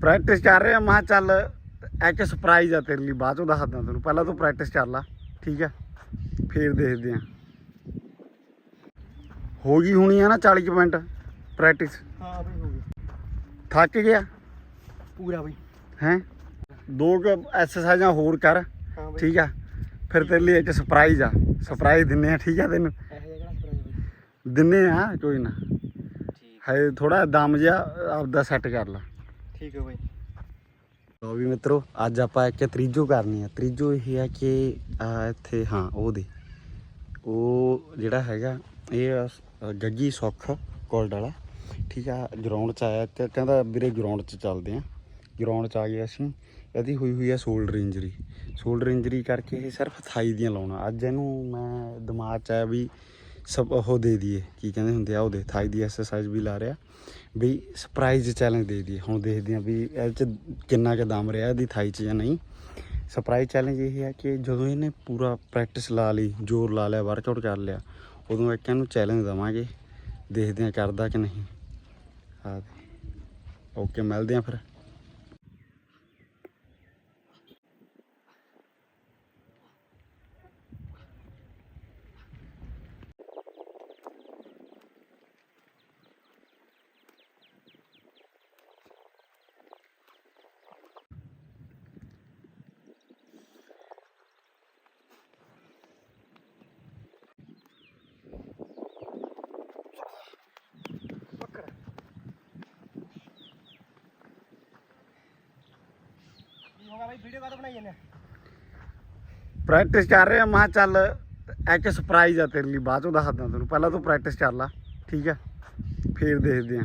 Practice ਕਰ ਰਿਹਾ ਮੈਂ ਕਿਹਾ ਚੱਲ ਇੱਕ ਸਰਪ੍ਰਾਈਜ਼ ਆ ਤੇਰੇ ਲਈ ਬਾਅਦ ਚੋਂ ਦੱਸਦਾ ਤੈਨੂੰ ਪਹਿਲਾਂ ਤੂੰ ਪ੍ਰੈਕਟਿਸ ਕਰ ਲੈ ਠੀਕ ਆ? ਫੇਰ ਦੇਖਦੇ ਆ। ਹੋ ਗਈ ਹੋਣੀ ਆ ਨਾ 40 ਕੁ ਮਿੰਟ ਪ੍ਰੈਕਟਿਸ? ਹਾਂ ਬਈ ਹੋ ਗਈ। ਥੱਕ ਗਿਆ? ਪੂਰਾ ਬਈ। ਹੈ? ਦੋ ਕੁ ਐਕਸਰਸਾਈਜ਼ਾਂ ਹੋਰ ਕਰ ਠੀਕ ਆ? ਫਿਰ ਤੇਰੇ ਲਈ ਇੱਕ ਸਰਪ੍ਰਾਈਜ਼ ਆ। ਸਰਪ੍ਰਾਈਜ਼ ਦਿੰਨੇ ਆ ਠੀਕ ਆ ਤੈਨੂੰ? ਦਿੰਨੇ ਆ ਕੋਈ ਨਾ। ਹੈ ਥੋੜਾ ਦਮ ਜਿਹਾ ਆਪਦਾ ਸੈੱਟ ਕਰ ਲਾ। ਠੀਕ ਹੈ ਬਾਈ। ਲੋ ਵੀ ਮਿੱਤਰੋ, ਅੱਜ ਆਪਾਂ ਇੱਕ ਤਰੀਜੋ ਕਰਨੀ ਆ। ਤਰੀਜੋ ਇਹ ਹੈ ਕਿ ਇੱਥੇ, ਹਾਂ, ਉਹ ਦੇ। ਉਹ ਜਿਹੜਾ ਹੈਗਾ, ਇਹ ਆ ਸ- ਸੁੱਖ ਕੋਲਡ ਵਾਲਾ। ਠੀਕ ਆ ਗਰਾਊਂਡ ਚ ਆਇਆ ਤੇ ਕਹਿੰਦਾ, ਵੀਰੇ ਗਰਾਊਂਡ ਚ ਚੱਲਦੇ ਆ। ਗਰਾਊਂਡ ਚ ਆ ਗਏ ਅਸੀਂ। ਇਹਦੀ ਹੋਈ ਹੋਈ ਆ ਸ਼ੋਲਡਰ ਇੰਜਰੀ ਸ਼ੋਲਡਰ ਇੰਜਰੀ ਕਰਕੇ ਇਹ ਸਿਰਫ ਥਾਈ ਦੀਆਂ ਲਾਉਣਾ। ਅੱਜ ਇਹਨੂੰ ਮੈਂ ਦਿਮਾਗ ਚ ਆਇਆ ਵੀ ਸਭ ਉਹ ਦੇ ਦਈਏ। ਕੀ ਕਹਿੰਦੇ ਹੁੰਦੇ ਆ ਉਹਦੇ ਥਾਈ ਦੀ ਐਕਸਰਸਾਈਜ਼ ਵੀ ਲਾ ਰਿਹਾ। ਵੀ ਸਰਪ੍ਰਾਈਜ਼ ਚੈਲੰਜ ਦੇ ਦਈਏ। ਹੁਣ ਦੇਖਦੇ ਆ ਵੀ ਇਹ ਚ ਕਿੰਨਾ ਕੁ ਦਮ ਰਿਹਾ ਇਹਦੀ ਥਾਈ ਚ ਜਾਂ ਨਹੀਂ। ਸਰਪ੍ਰਾਈਜ਼ ਚੈਲੰਜ ਇਹ ਹੈ ਕਿ ਜਦੋਂ ਇਹਨੇ ਪੂਰਾ ਪ੍ਰੈਕਟਿਸ ਲਾ ਲਈ, ਜ਼ੋਰ ਲਾ ਲਿਆ ਵਰਕਆਊਟ ਕਰ ਲਿਆ, ਉਦੋਂ ਇੱਕ ਇਹਨੂੰ ਚੈਲੰਜ ਦਵਾਂਗੇ। ਦੇਖਦੇ ਆ ਕਰਦਾ ਕਿ ਨਹੀਂ। ਹਾਂ ਓਕੇ ਮਿਲਦੇ ਆ ਫਿਰ ਕੀ ਹੋਗਾ ਬਈ, ਵੀਡੀਓ ਕਾਹਦਾ ਬਣਾਈ ਜਾਂਦੇ ਪ੍ਰੈਕਟਿਸ ਕਰ ਰਹੇ, ਮੈਂ ਕਿਹਾ ਚੱਲ, ਇੱਕ ਸਰਪ੍ਰਾਈਜ਼ ਆ ਤੇਰੇ ਲਈ, ਬਾਅਦ ਚੋਂ ਦੱਸਦਾ ਤੈਨੂੰ। ਪਹਿਲਾਂ ਤੂੰ ਪ੍ਰੈਕਟਿਸ ਕਰ ਲੈ, ਠੀਕ ਆ? ਫੇਰ ਦੇਖਦੇ ਆ।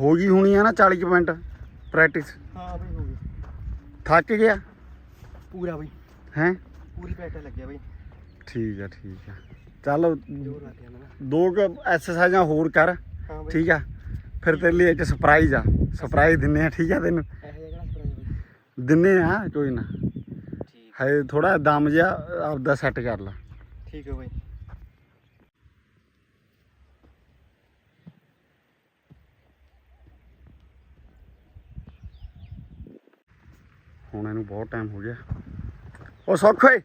ਹੋ ਗਈ ਹੋਣੀ ਆ ਨਾ 40 ਕੁ ਮਿੰਟ ਪ੍ਰੈਕਟਿਸ ਹਾਂ ਬਈ ਹੋ ਗਈ। ਥੱਕ ਗਿਆ? ਪੂਰਾ ਬਈ। ਹੈ? ਪੂਰੀ ਪ੍ਰੈਕਟਿਸ ਲੱਗਿਆ ਬਈ। ਠੀਕ ਆ ਠੀਕ ਆ। ਚੱਲ ਜੋਰ ਲੱਗ ਗਿਆ ਮੈਨੂੰ ਦੋ ਕੁ ਐਕਸਰਸਾਈਜ਼ਾਂ ਹੋਰ ਕਰ ਹਾਂ ਬਈ। ਠੀਕ ਆ? ਫਿਰ ਤੇਰੇ ਲਈ ਇੱਕ ਸਰਪ੍ਰਾਈਜ਼ ਆ। ਸਰਪ੍ਰਾਈਜ਼ ਦਿੰਨੇ ਆ ਠੀਕ ਆ ਤੈਨੂੰ? ਇਹ ਜਿਹਾ ਕਿਹੜਾ ਸਪਰੇਅ ਬਈ? ਦਿੰਨੇ ਆ ਕੋਈ ਨਾ। ਠੀਕ। ਹੈ ਥੋੜਾ ਦਮ ਜਿਹਾ ਆਪਦਾ ਸੈੱਟ ਕਰ ਲਾ। ਠੀਕ ਹੈ ਬਈ। ਹੁਣ ਇਹਨੂੰ ਬਹੁਤ ਟਾਈਮ ਹੋ ਗਿਆ। ਉਹ ਸੁੱਖ ਬਈ।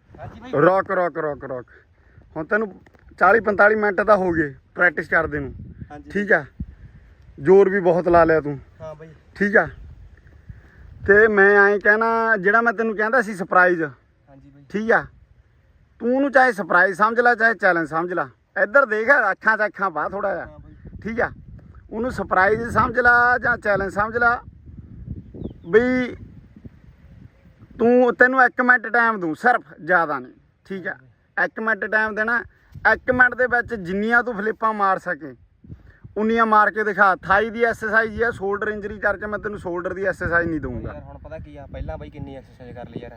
ਰੋਕ ਰੋਕ ਰੋਕ ਰੋਕ। ਹੁਣ ਤੈਨੂੰ 40 45 ਮਿੰਟ ਤਾਂ ਹੋ ਗਏ ਪ੍ਰੈਕਟਿਸ ਕਰਦੇ ਨੂੰ। ਠੀਕ ਆ? ਜ਼ੋਰ ਵੀ ਬਹੁਤ ਲਾ ਲਿਆ ਤੂੰ। ਹਾਂ ਬਈ। ਠੀਕ ਆ? ਤੇ ਮੈਂ ਐਂ ਕਹਿਣਾ ਜਿਹੜਾ ਮੈਂ ਤੈਨੂੰ ਕਹਿੰਦਾ ਸੀ ਸਰਪ੍ਰਾਈਜ਼ ਹਾਂਜੀ ਬਈ। ਠੀਕ ਆ? ਤੂੰ ਉਹਨੂੰ ਚਾਹੇ ਸਰਪ੍ਰਾਈਜ਼ ਸਮਝ ਲੈ ਚਾਹੇ ਚੈਲੰਜ ਸਮਝ ਲੈ। ਇੱਧਰ ਦੇਖ ਅੱਖਾਂ 'ਚ ਅੱਖਾਂ ਪਾ ਥੋੜਾ ਜਿਹਾ। ਬਈ। ਠੀਕ ਆ? ਉਹਨੂੰ ਸਰਪ੍ਰਾਈਜ਼ ਸਮਝ ਲਾ ਜਾਂ ਚੈਲੰਜ ਸਮਝ ਲਾ। ਵੀ ਤੂੰ ਤੈਨੂੰ 1 ਮਿੰਟ ਟਾਈਮ ਦੂੰ ਸਿਰਫ ਜ਼ਿਆਦਾ ਨਹੀਂ ਠੀਕ ਆ 1 ਮਿੰਟ ਟਾਈਮ ਦੇਣਾ 1 ਮਿੰਟ ਦੇ ਵਿੱਚ ਜਿੰਨੀਆਂ ਤੂੰ ਫਲਿੱਪਾਂ ਮਾਰ ਸਕੇ। ਉਨੀਆਂ ਮਾਰ ਕੇ ਦਿਖਾ ਥਾਈ ਦੀ ਐਕਸਰਸਾਈਜ਼ ਆ ਸ਼ੋਲਡਰ ਇੰਜਰੀ ਕਰਕੇ ਮੈਂ ਤੈਨੂੰ ਸ਼ੋਲਡਰ ਦੀ ਐਕਸਰਸਾਈਜ਼ ਨਹੀਂ ਦਊਂਗਾ। ਹੁਣ ਪਤਾ ਕੀ ਆ ਪਹਿਲਾਂ ਬਈ ਕਿੰਨੀ ਐਕਸਰਸਾਈਜ਼ ਕਰ ਲਈ ਯਾਰ।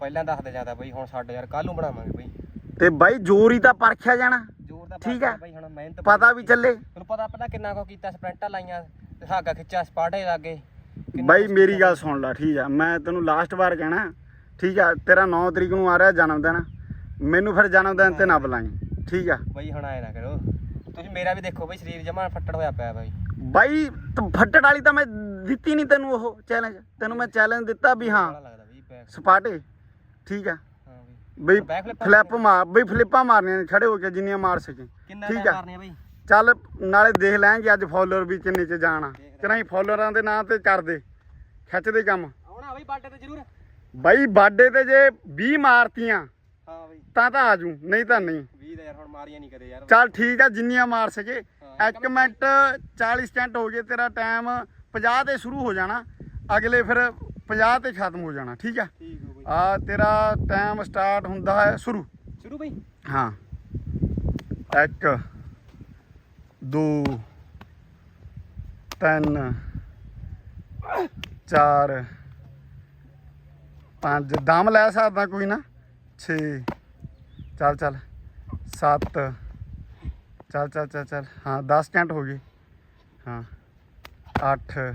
ਪਹਿਲਾਂ ਦੱਸਦੇ ਜ਼ਿਆਦਾ ਬਈ ਹੁਣ ਛੱਡ ਯਾਰ ਕੱਲ ਨੂੰ ਬਣਾਵਾਂਗੇ ਬਈ। ਤੇ ਬਾਈ ਜ਼ੋਰ ਹੀ ਤਾਂ ਪਰਖਿਆ ਜਾਣਾ ਜ਼ੋਰ ਦਾ ਠੀਕ ਆ। ਬਈ ਹੁਣ ਮਿਹਨਤ ਪਤਾ ਵੀ ਚੱਲੇ। ਤੈਨੂੰ ਪਤਾ ਪਹਿਲਾਂ ਕਿੰਨਾ ਕੋ ਕੀਤਾ ਸਪ੍ਰਿੰਟਾਂ ਲਾਈਆਂ ਧਾਗਾ ਖਿੱਚਿਆ ਸਪਾਟੇ ਲਾਗੇ। ਬਾਈ ਮੇਰੀ। ਗੱਲ ਸੁਣ ਲੈ ਠੀਕ ਆ। ਮੈਂ ਤੈਨੂੰ ਲਾਸਟ ਵਾਰ ਕਹਿਣਾ ਠੀਕ ਆ ਤੇਰਾ 9 ਤਰੀਕ ਨੂੰ ਆ ਰਿਹਾ ਜਨਮ ਦਿਨ। ਮੈਨੂੰ ਫਿਰ ਜਨਮ ਦਿਨ ਤੇ ਨਾ ਬੁਲਾਈ ਠੀਕ ਆ। ਬਈ ਹੁਣ ਆਏ ਨਾ ਕਰੋ। ਤੁਸੀਂ ਮੇਰਾ ਵੀ ਦੇਖੋ ਬਈ ਸਰੀਰ ਜਮਾ ਫੱਟੜ ਹੋਇਆ ਪਿਆ ਬਈ। ਬਾਈ ਫੱਟੜ ਵਾਲੀ ਤਾਂ ਮੈਂ ਦਿੱਤੀ ਨਹੀਂ ਤੈਨੂੰ ਉਹ ਚੈਲੰਜ ਤੈਨੂੰ ਮੈਂ ਚੈਲੰਜ ਦਿੱਤਾ ਵੀ ਹਾਂ ਸਪਾਟੇ ਠੀਕ ਆ। ਬਈ। ਫਲਿੱਪ ਮਾਰ ਬਈ ਫਲਿੱਪਾਂ ਮਾਰਨੀਆਂ ਨੇ ਖੜੇ ਹੋ ਕੇ ਜਿੰਨੀਆਂ ਮਾਰ ਸਕੇ ਠੀਕ ਆ। ਚੱਲ ਨਾਲੇ ਦੇਖ ਲੈਣਗੇ ਅੱਜ ਫਾਲੋਅਰ ਵੀ ਕਿੰਨੇ ਚ ਜਾਣਾ। ਕਿਰਾਂ ਫਾਲੋਅਰਾਂ ਦੇ ਨਾਂ ਤੇ ਕਰਦੇ ਖਿੱਚਦੇ ਕੰਮ। ਆਉਣਾ ਬਈ ਬਾਟੇ ਤੇ ਜ਼ਰੂਰ। ਬਾਈ ਬਾਡੇ ਤੇ ਜੇ 20 ਮਾਰਤੀਆਂ ਹਾਂ ਬਈ। ਤਾਂ ਤਾਂ ਆਜੂ ਨਹੀਂ ਤਾਂ ਨਹੀਂ। 20 ਦਾ ਯਾਰ ਹੁਣ ਮਾਰੀਆਂ ਨਹੀਂ ਕਦੇ ਯਾਰ। ਚੱਲ ਠੀਕ ਆ ਜਿੰਨੀਆਂ ਮਾਰ ਸਕੇ। ਹਾਂ, ਇੱਕ ਮਿੰਟ 40 ਸਕਿੰਟ ਹੋ ਗਏ ਤੇਰਾ ਟਾਈਮ 50 ਤੇ ਸ਼ੁਰੂ ਹੋ ਜਾਣਾ। ਅਗਲੇ ਫਿਰ 50 ਤੇ ਖਤਮ ਹੋ ਜਾਣਾ ਠੀਕ ਆ? ਠੀਕ ਹੋ ਬਈ। ਆ ਤੇਰਾ ਟਾਈਮ ਸਟਾਰਟ ਹੁੰਦਾ ਹੈ ਸ਼ੁਰੂ। ਸ਼ੁਰੂ ਬਈ। ਹਾਂ। ਇੱਕ ਦੋ ਤਿੰਨ, ਚਾਰ, ਪੰਜ। ਦਮ ਲੈ ਸਕਦਾ ਕੋਈ ਨਾ। 6 ਚੱਲ ਚੱਲ। 7 ਚੱਲ ਚੱਲ ਚੱਲ ਚੱਲ। ਹਾਂ 10 ਸਕਿੰਟ ਹੋ ਗਈ ਹਾਂ। 8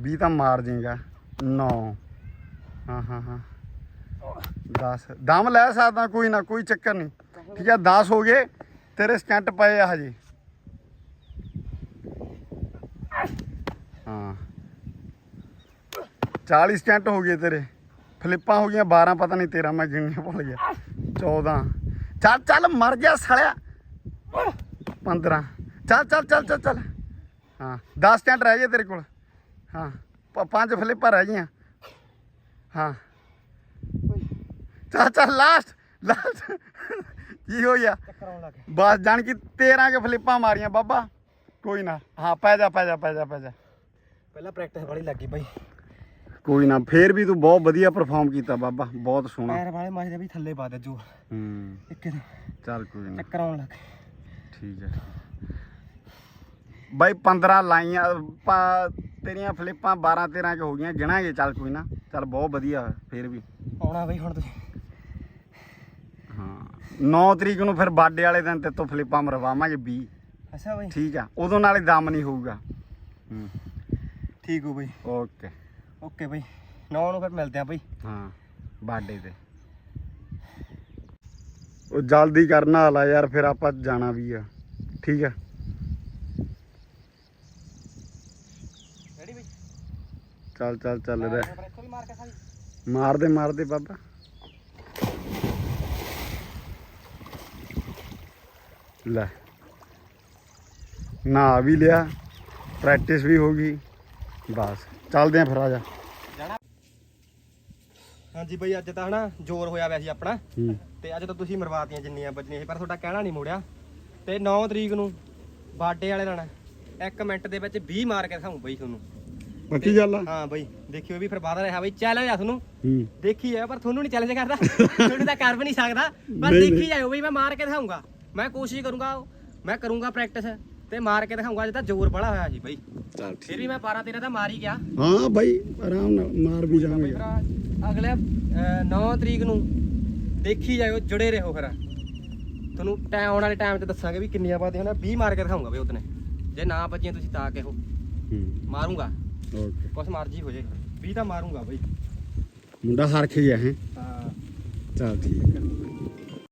20 ਤਾਂ ਮਾਰ ਜਾਏਗਾ। 9 ਹਾਂ ਹਾਂ ਹਾਂ। 10 ਦਮ ਲੈ ਸਕਦਾ ਕੋਈ ਨਾ, ਕੋਈ ਚੱਕਰ ਨਹੀਂ। ਠੀਕ ਹੈ 10 ਹੋ ਗਏ। ਤੇਰੇ ਸਕਿੰਟ ਪਏ ਆ ਹਜੇ ਹਾਂ 40 ਸਕਿੰਟ ਹੋ ਗਏ ਤੇਰੇ। ਫਲਿੱਪਾਂ ਹੋ ਗਈਆਂ 12 ਪਤਾ ਨਹੀਂ ਤੇਰਾ, ਮੈਂ ਗਿਣਨੇ ਭੁੱਲ ਗਿਆ। 14 ਚੱਲ ਚੱਲ, ਮਰ ਗਿਆ ਸਾਲਿਆ 15 ਚੱਲ ਚੱਲ ਚੱਲ ਚੱਲ ਚੱਲ। ਹਾਂ 10 ਸਕਿੰਟ ਰਹਿ ਗਏ ਤੇਰੇ ਕੋਲ। ਹਾਂ ਪੰਜ ਫਲਿੱਪਾਂ ਰਹਿ ਗਈਆਂ। ਹਾਂ। ਚੱਲ ਚੱਲ ਲਾਸਟ ਲਾਸਟ ਕੀ ਹੋਇਆ ਬਸ ਜਾਣ ਕਿ 13 ਕੇ ਫਲਿੱਪਾਂ ਮਾਰੀਆਂ ਬਾਬਾ। ਕੋਈ ਨਾ। ਹਾਂ, ਪੈ ਜਾ ਪੈ ਜਾ ਪੈ ਜਾ ਪੈ ਜਾ। ਪਹਿਲਾਂ ਪ੍ਰੈਕਟਿਸ ਬੜੀ ਲੱਗੀ ਬਈ। ਕੋਈ ਨਾ ਫੇਰ ਵੀ ਤੂੰ ਬਹੁਤ ਵਧੀਆ ਪਰਫਾਰਮ ਕੀਤਾ ਬਾਬਾ ਬਹੁਤ ਸੋਹਣਾ। ਪੈਰ ਵਾਲੇ ਮਾਜਦੇ ਵੀ ਥੱਲੇ ਪਾ ਦੇ ਜੂ। ਹੂੰ। ਇੱਕ ਦੇ ਚੱਲ ਕੋਈ ਨਾ। ਚੱਕਰ ਆਉਣ ਲੱਗ। ਗਏ। ਠੀਕ ਹੈ। ਬਾਈ 15 ਲਾਈਆਂ ਪਾ- ਤੇਰੀਆਂ ਫਲਿੱਪਾਂ 12 13 ਕੇ ਹੋ ਗਈਆਂ ਗਿਣਾਂਗੇ ਚੱਲ ਕੋਈ ਨਾ। ਚੱਲ ਬਹੁਤ ਵਧੀਆ ਫੇਰ ਵੀ। ਆਉਣਾ ਬਈ ਹੁਣ ਤੁਸੀਂ। ਹਾਂ। 9 ਤਰੀਕ ਨੂੰ ਫਿਰ ਬਾਡੇ ਵਾਲੇ ਦਿਨ ਤੇ ਤੋਂ ਫਲਿੱਪਾਂ ਮਰਵਾਵਾਂਗੇ 20 ਅੱਛਾ ਬਈ। ਠੀਕ ਆ ਉਦੋਂ ਨਾਲੇ ਦਮ ਨਹੀਂ ਹੋਊਗਾ। ਹੂੰ। ਠੀਕ ਹੋ ਬਈ। ਓਕੇ। ਓਕੇ ਬਈ ਨੌ ਨੂੰ ਫਿਰ ਮਿਲਦੇ ਆ ਬਈ। ਹਾਂ। ਬਾਡੇ ਤੇ। ਉਹ ਜਲਦੀ ਕਰਨਾ ਹਾਲਾ ਯਾਰ ਫਿਰ ਆਪਾਂ ਜਾਣਾ ਵੀ ਆ। ਠੀਕ ਆ? ਰੈਡੀ ਬਈ? ਚੱਲ ਚੱਲ ਚੱਲ ਰਿਹਾ। ਫਿਰ ਇੱਥੋਂ ਵੀ ਮਾਰ ਕੇ ਸਾਰੀ। ਮਾਰਦੇ ਮਾਰਦੇ ਬਾਬਾ। ਲੈ। ਨਾ ਵੀ ਲਿਆ ਪ੍ਰੈਕਟਿਸ ਵੀ ਹੋ ਗਈ। ਬਸ। ਚੱਲਦੇ ਆਂ ਫਿਰ ਆ ਜਾ। ਹਾਂਜੀ ਬਈ ਅੱਜ ਤਾਂ ਹਨਾ ਜ਼ੋਰ ਹੋਇਆ ਵੈਸੇ ਆਪਣਾ। ਹੂੰ। ਤੇ ਅੱਜ ਤਾਂ ਤੁਸੀਂ ਮਰਵਾਤੀਆਂ ਜਿੰਨੀਆਂ ਬਚਣੀਆਂ ਸੀ ਪਰ ਤੁਹਾਡਾ ਕਹਿਣਾ ਨਹੀਂ ਮੋੜਿਆ। ਤੇ 9 ਤਰੀਕ ਨੂੰ ਬਾਡੇ ਵਾਲੇ ਦਿਨ 1 ਮਿੰਟ ਦੇ ਵਿੱਚ 20 ਮਾਰ ਕੇ ਦਿਖਾਉਂ ਬਈ ਤੁਹਾਨੂੰ। ਪੱਕੀ ਗੱਲ ਆ? ਹਾਂ ਬਈ ਦੇਖਿਓ ਵੀ ਫਿਰ ਬਾਅਦ ਰਿਹਾ ਬਈ ਚੈਲੰਜ ਆ ਤੁਹਾਨੂੰ। ਹੂੰ। ਦੇਖੀ ਆ ਪਰ ਤੁਹਾਨੂੰ ਨਹੀਂ ਚੈਲੰਜ ਕਰਦਾ। ਤੁਹਾਨੂੰ ਤਾਂ ਕਰ ਵੀ ਨਹੀਂ ਸਕਦਾ। ਪਰ ਦੇਖੀ ਜਾਇਓ ਬਈ ਮੈਂ ਮਾਰ ਕੇ ਦਿਖਾਉਂਗਾ ਮੈਂ ਕੋਸ਼ਿਸ਼ ਕਰੂੰਗਾ ਮੈਂ ਕਰੂੰਗਾ ਪ੍ਰੈਕਟਿਸ ਤੇ ਮਾਰ ਕੇ ਦਿਖਾਉਂਗਾ ਅੱਜ ਤਾਂ ਜ਼ੋਰ ਬੜਾ ਹੋਇਆ ਸੀ ਬਈ। ਚੱਲ ਫਿਰ ਵੀ ਮੈਂ 12 13 ਤਾਂ ਮਾਰ ਹੀ ਗਿਆ। ਹਾਂ ਬਾਈ ਆਰਾਮ ਨਾਲ ਮਾਰ ਵੀ ਜਾਵਾਂਗੇ। ਅਗਲੇ 9 ਤਰੀਕ ਨੂੰ ਦੇਖੀ ਜਾਇਓ ਜੁੜੇ ਰਹੋ ਫਿਰ। ਤੁਹਾਨੂੰ ਟਾਈਮ ਆਉਣ ਵਾਲੇ ਟਾਈਮ ਤੇ ਦੱਸਾਂਗੇ ਵੀ ਕਿੰਨੀਆਂ ਬਾਤੇ ਹਨਾ 20 ਮਾਰ ਕੇ ਦਿਖਾਉਂਗਾ ਬਈ ਉਹਦਨੇ ਜੇ ਨਾ ਬਚੀਆਂ ਤੁਸੀਂ ਤਾਂ ਕਿਹੋ। ਹੂੰ। ਮਾਰੂੰਗਾ। ਓਕੇ। ਕੁਛ ਮਰਜ਼ੀ ਹੋ ਜੇ। 20 ਤਾਂ ਮਾਰੂੰਗਾ ਬਈ। ਮੁੰਡਾ ਹਰਖ ਗਿਆ ਹੈ। ਹਾਂ ਚੱਲ ਠੀਕ।